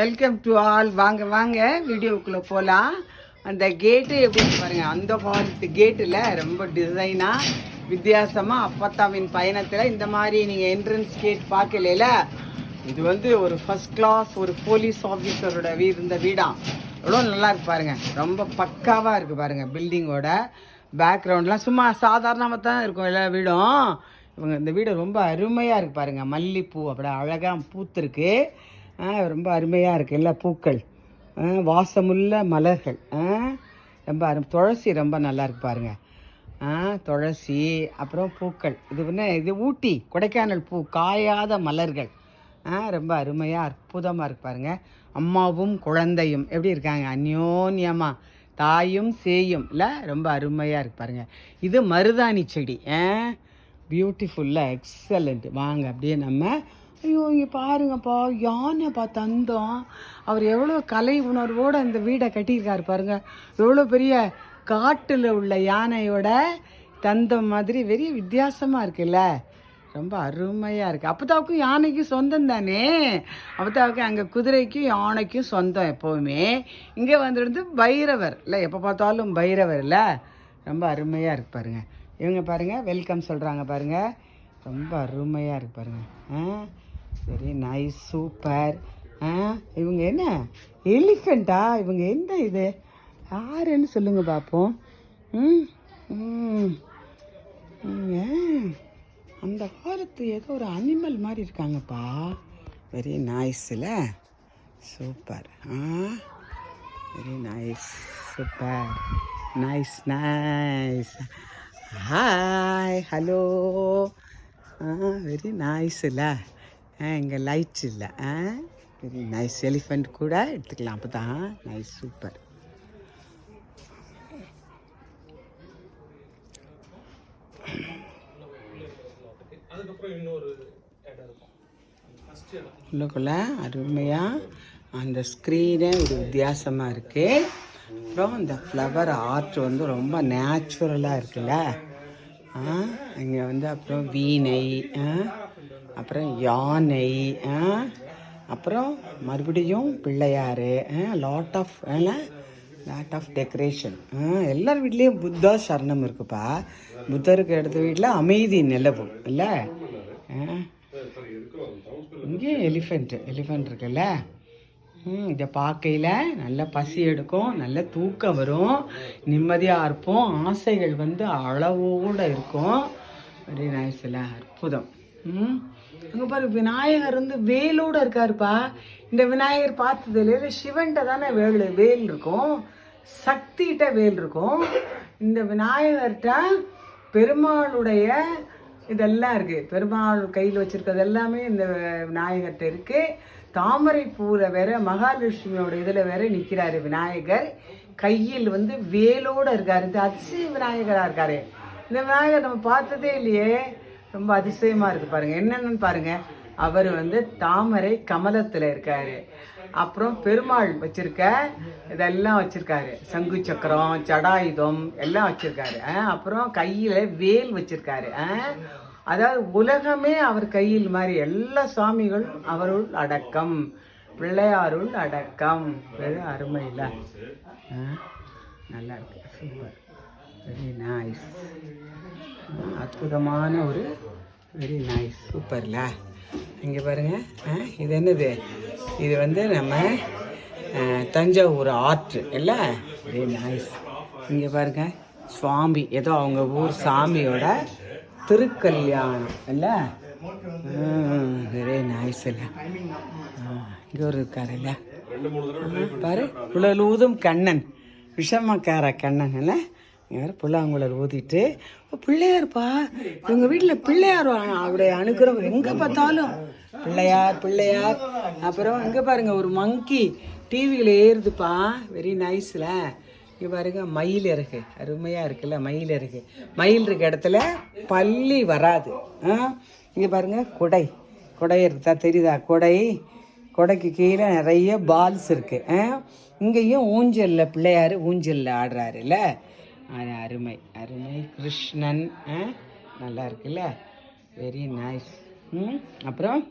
Welcome to all வாங்க வாங்க. வீடியோக்குள்ளே போகலாம் அந்த கேட்டு எப்படி பாருங்க. அந்த காலத்து கேட்டில் ரொம்ப டிசைனாக வித்தியாசமாக அப்பத்தாவின் பயணத்தில் இந்த மாதிரி நீங்கள் என்ட்ரன்ஸ் கேட் பார்க்கல இது வந்து ஒரு ஃபர்ஸ்ட் கிளாஸ் ஒரு போலீஸ் ஆஃபீஸரோட வீடு இருந்த வீடாம் எவ்வளோ நல்லா இருக்கு பாருங்க. ரொம்ப பக்காவாக இருக்கு பாருங்க பில்டிங்கோட பேக்ரவுண்ட்லாம் சும்மா சாதாரணமாக தான் இருக்கும் எல்லா வீடும். இவங்க இந்த வீடு ரொம்ப அருமையாக இருக்குது பாருங்கள் மல்லிப்பூ அப்படியே அழகாக பூத்துருக்கு. ரொம்ப அருமையாக இருக்குது எல்லா பூக்கள். வாசமுள்ள மலர்கள். ஆ, ரொம்ப அரு துளசி ரொம்ப நல்லா இருக்கு பாருங்கள் ஆ துளசி அப்புறம் பூக்கள். இது என்ன? இது ஊட்டி கொடைக்கானல் பூ காயாத மலர்கள். ஆ ரொம்ப அருமையாக அற்புதமாக இருக்கு பாருங்க. அம்மாவும் குழந்தையும். எப்படி இருக்காங்க? அந்யோன்யமாக தாயும் சேயும். இல்லை ரொம்ப அருமையாக இருக்கு பாருங்கள் இது மருதாணி செடி. ஆ பியூட்டிஃபுல்லாக எக்ஸலண்ட் வாங்க அப்படியே நம்ம ஐயோ இங்கே பாருங்கப்பா யானைப்பா தந்தம். அவர் எவ்வளோ கலை உணர்வோடு அந்த வீடை கட்டியிருக்காரு பாருங்க. எவ்வளோ பெரிய காட்டில் உள்ள யானையோட தந்தம் மாதிரி வெறி வித்தியாசமாக இருக்குல்ல. ரொம்ப அருமையாக இருக்குது அப்பதாவுக்கும் யானைக்கும் சொந்தம் தானே? அப்பதாவுக்கு அங்கே குதிரைக்கும் யானைக்கும் சொந்தம் எப்போவுமே. இங்கே வந்துருந்து பைரவர். இல்லை எப்போ பார்த்தாலும் பைரவர் இல்லை. ரொம்ப அருமையாக இருக்கு பாருங்க. இவங்க பாருங்கள் வெல்கம் சொல்கிறாங்க பாருங்கள் ரொம்ப அருமையாக இருக்கு பாருங்க. ஆ? வெரி நைஸ் சூப்பர் ஆ இவங்க என்ன? எலிஃபெண்ட்டா இவங்க எந்த இது? யாருன்னு சொல்லுங்கள் பார்ப்போம் ம் ம். அந்த காலத்து ஏதோ ஒரு அனிமல் மாதிரி இருக்காங்கப்பா. வெரி நைஸில் சூப்பர் ஆ very nice super nice nice hi hello ஆ வெரி நைஸில் இல்லை இங்கே லைட்ஸ் இல்லை. ஆ வெரி நைஸ் எலிஃபெண்ட் கூட எடுத்துக்கலாம் அப்போ தான் நைஸ் சூப்பர் உள்ளக்குள்ள அருமையாக அந்த ஸ்க்ரீனே ஒரு வித்தியாசமாக இருக்குது அப்புறம் இந்த ஃப்ளவர் ஆர்ட் வந்து ரொம்ப நேச்சுரலாக இருக்குல்ல. ஆ இங்கே வந்து அப்புறம் வீணை ஆ அப்புறம் யானை ஆ? அப்புறம் மறுபடியும் Pillaiyar lot of lot of decoration எல்லார் வீட்லேயும் புத்தா சரணம் இருக்குப்பா. புத்தருக்கு எடுத்த வீட்டில் அமைதி நிலவும் இல்லை? இங்கே எலிஃபெண்ட் எலிஃபெண்ட் இருக்குல்ல? இதை பார்க்கையில் நல்ல பசி எடுக்கும் நல்ல தூக்கம் வரும் நிம்மதியாக இருப்போம் ஆசைகள் வந்து அளவோடு இருக்கும். வெரி நைஸ் இல்லை அற்புதம். ம்? அங்கே பாரு விநாயகர் வந்து வேலோட இருக்காருப்பா. இந்த விநாயகர் பார்த்தது இல்லை சிவன்கிட்ட தானே வேல் வேல் இருக்கும். சக்திகிட்ட வேல் இருக்கும். இந்த விநாயகர்கிட்ட பெருமாளுடைய இதெல்லாம் இருக்கு. பெருமாள் கையில் வச்சிருக்கிறது எல்லாமே இந்த விநாயகர்கிட்ட இருக்கு. தாமரை பூவில் வேற மகாலட்சுமியோட இதில் வேற நிற்கிறாரு விநாயகர். கையில் வந்து வேலோட இருக்காரு. இந்த அதிசய விநாயகராக இருக்காரு. இந்த விநாயகர் நம்ம பார்த்ததே இல்லையே. ரொம்ப அதிசயமா இருக்கு பாருங்க. என்னென்னு பாருங்க. அவர் வந்து தாமரை கமலத்தில் இருக்காரு. அப்புறம் பெருமாள் வச்சிருக்க இதெல்லாம் வச்சிருக்காரு. சங்கு சக்கரம் ஜடாயுதம் எல்லாம் வச்சிருக்காரு. அப்புறம் கையில வேல் வச்சிருக்காரு. அதாவது உலகமே அவர் கையில் மாதிரி எல்லா சுவாமிகளும் அவருள் அடக்கம். பிள்ளையாருள் அடக்கம். வெறும் நல்லா இருக்கு. சூப்பர். வெரி நைஸ் அற்புதமான ஒரு வெரி நைஸ் சூப்பர்ல இங்கே பாருங்க. ஆ, இது என்னது? இது வந்து நம்ம தஞ்சாவூர் ஆற்று இல்லை? வெரி நைஸ் இங்கே பாருங்க. சுவாமி ஏதோ அவங்க ஊர் சாமியோட திருக்கல்யாணம் இல்லை? வெரி நைஸ் இல்லை இங்கே ஒரு இருக்காரு இல்லை? பாரு. புலலூதும் கண்ணன். விஷமக்கார கண்ணன் இல்லை? யார் புல்லாங்குழல் ஊதிட்டு பிள்ளையார்ப்பா. இவங்க வீட்டில் பிள்ளையார் அவருடைய அனுகிரகம் எங்கே பார்த்தாலும் பிள்ளையார் பிள்ளையார். அப்புறம் இங்கே பாருங்கள் ஒரு மங்கி டிவியில் ஏறுதுப்பா. வெரி நைஸில் இங்கே பாருங்க மயில் இருக்கு. அருமையாக இருக்குல்ல மயில் இருக்கு. மயில் இருக்க இடத்துல பள்ளி வராது. ஆ? இங்கே பாருங்க குடை. குடை இருக்குதா தெரியுதா? குடை. கொடைக்கு கீழே நிறைய பால்ஸ் இருக்குது ஆ? இங்கேயும் ஊஞ்சலில் பிள்ளையார் ஊஞ்சலில் ஆடுறாருல்ல. அது அருமை. அருமை. கிருஷ்ணன் ஆ? நல்லா இருக்குல்ல? வெரி நைஸ் ம் அப்புறம்?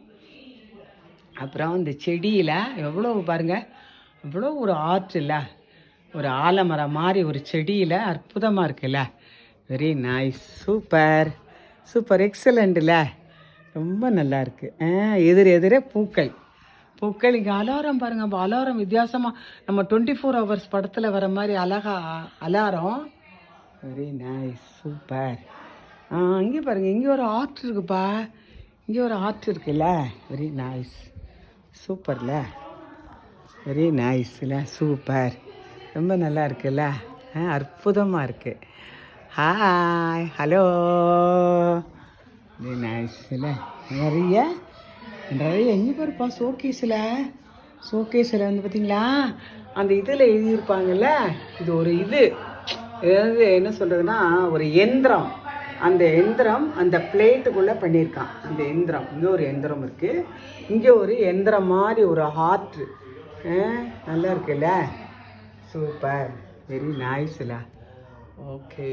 அப்புறம் இந்த செடியில் எவ்வளோ பாருங்கள் எவ்வளோ ஒரு ஆர்ட் இல்லை ஒரு ஆலமரம் மாதிரி ஒரு செடியில் அற்புதமாக இருக்குல்ல? வெரி நைஸ் சூப்பர் சூப்பர் எக்ஸலண்ட்டில் ரொம்ப நல்லா இருக்குது ஆ, எதிர் எதிரே பூக்கள். பூக்கள் இங்கே அலாரம் பாருங்க. அப்போ அலாரம் வித்தியாசமாக நம்ம டுவெண்ட்டி ஃபோர் ஹவர்ஸ் படத்தில் வர மாதிரி அழகா அலாரம். வெரி நைஸ் சூப்பர் ஆ இங்கே பாருங்கள் இங்கே ஒரு ஆர்ட் இருக்குப்பா. இங்கே ஒரு ஆர்ட் இருக்குல்ல? வெரி நைஸ் சூப்பர்ல வெரி நைஸ்ல சூப்பர் ரொம்ப நல்லா இருக்குல்ல? ஆ அற்புதமாக இருக்குது ஹாய் ஹலோ வெரி நைஸ்ல நிறைய நிறைய எங்கே பாருப்பா ஷோகேஸில் ஷோகேஸில் வந்து பார்த்தீங்களா அந்த இதில் எழுதியிருப்பாங்கல்ல? இது ஒரு இது. அதாவது என்ன சொல்கிறதுன்னா ஒரு எந்திரம். அந்த எந்திரம் அந்த பிளேட்டுக்குள்ளே பண்ணியிருக்கான். அந்த எந்திரம். இங்கே ஒரு எந்திரம் இருக்குது இங்கே ஒரு எந்திரம் மாதிரி ஒரு ஹார்ட் நல்லா இருக்குல்ல? சூப்பர் வெரி நைஸ்ல ஓகே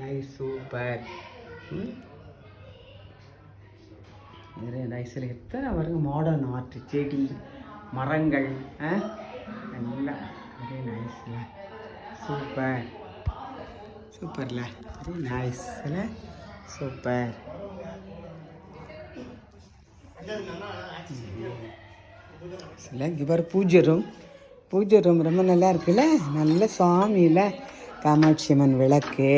நைஸ் சூப்பர் வெரி நைஸில் எத்தனை வருங்க? மாடர்ன் ஆர்ட் செடி மரங்கள் ஆ? எல்லாம் வெரி நைஸில் சூப்பர் சூப்பர்ல. வெரி நைஸ்ல சூப்பர். சில இங்கே பூஜை ரூம் பூஜை ரூம் ரொம்ப நல்லா இருக்குல்ல? நல்ல சாமியில் காமாட்சி அம்மன் விளக்கு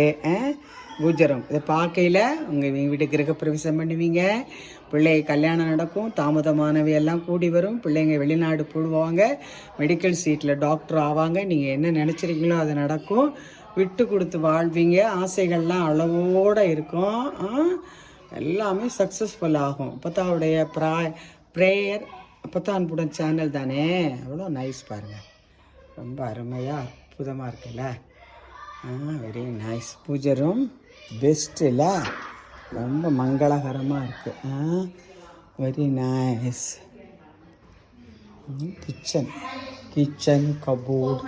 பூஜை ரூம் இதை பார்க்கையில் உங்கள் வீட்டுக்கு கிரகப்பிரவேசம் பண்ணுவீங்க. பிள்ளை கல்யாணம் நடக்கும் தாமதமானவை எல்லாம் கூடி வரும். பிள்ளைங்க வெளிநாடு போடுவாங்க. மெடிக்கல் சீட்டில் டாக்டர் ஆவாங்க. நீங்கள் என்ன நினச்சிருக்கீங்களோ அது நடக்கும். விட்டு கொடுத்து வாழ்வீங்க. ஆசைகள்லாம் அளவோடு இருக்கும். ஆ? எல்லாமே சக்ஸஸ்ஃபுல் ஆகும். அப்பத்தாவுடைய ப்ரா ப்ரேயர் அப்பத்தான் புடன் சேனல் தானே? அவ்வளோ நைஸ் பாருங்கள் ரொம்ப அருமையாக அற்புதமாக இருக்குல்ல? ஆ வெரி நைஸ் பூஜை ரூம் பெஸ்ட்டில் ரொம்ப மங்களகரமாக இருக்குது ஆ very nice kitchen kitchen cupboard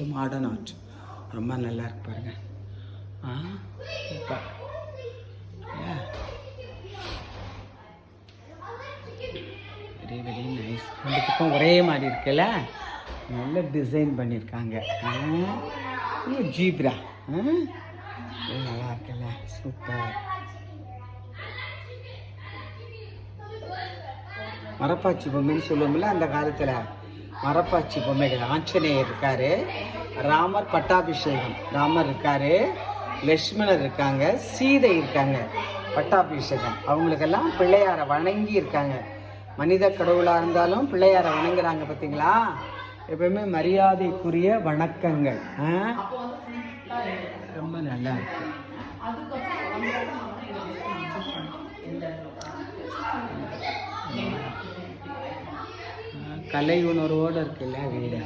இது மாடர்ன் ஆர்ட் ரொம்ப நல்லா இருக்கு பாருங்க. ஆ சூப்பர் வெரி வெரி நைஸ் ரெண்டு பக்கம் ஒரே மாதிரி இருக்குல்ல? நல்ல டிசைன் பண்ணியிருக்காங்க ஜீப்ரா. நல்லா இருக்குல்ல. சூப்பர் மரப்பாச்சி பொம்மைன்னு சொல்லுவோம்ல அந்த காலத்தில்? மரப்பாச்சி பொம்மைகள். ஆஞ்சநேயர் இருக்காரு. ராமர் பட்டாபிஷேகம். ராமர் இருக்காரு. லக்ஷ்மணர் இருக்காங்க. சீதை இருக்காங்க. பட்டாபிஷேகம். அவங்களுக்கெல்லாம் பிள்ளையாரை வணங்கி இருக்காங்க. மனித கடவுளாக இருந்தாலும் பிள்ளையாரை வணங்குறாங்க பார்த்தீங்களா எப்பவுமே மரியாதைக்குரிய வணக்கங்கள். ரொம்ப நல்லா இருக்கு. கலை உணர்வோடு இருக்குல்ல வீடு.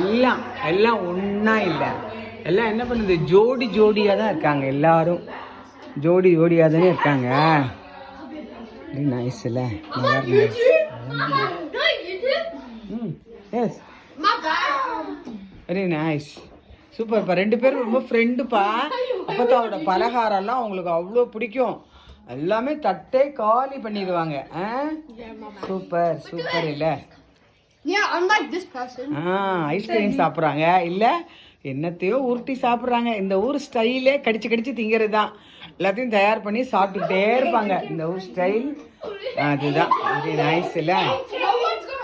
எல்லாம் எல்லாம் ஒன்றா இல்லை. எல்லாம் என்ன பண்ணுது? ஜோடி ஜோடியாக தான் இருக்காங்க எல்லாரும். ஜோடி ஜோடியாக தானே இருக்காங்க. நைஸ் இல்லை. நல்லா ம் எஸ் வெரி நைஸ் சூப்பர்ப்பா ரெண்டு பேரும் ரொம்ப ஃப்ரெண்டுப்பா அப்பத்தாவோட பலகாரம்லாம் அவங்களுக்கு அவ்வளோ பிடிக்கும். எல்லாமே தட்டே காலி பண்ணிடுவாங்க. ஆ? சூப்பர் சூப்பர் இல்லை. ஐஸ்கிரீம் சாப்பிட்றாங்க. இல்லை என்னத்தையோ உருட்டி சாப்பிட்றாங்க. இந்த ஊர் ஸ்டைலே கடிச்சு கடிச்சு திங்கிறது தான் எல்லாத்தையும் தயார் பண்ணி சாப்பிட்டுக்கிட்டே இருப்பாங்க. இந்த ஊர் ஸ்டைல் அதுதான். வெரி நைஸ் இல்லை.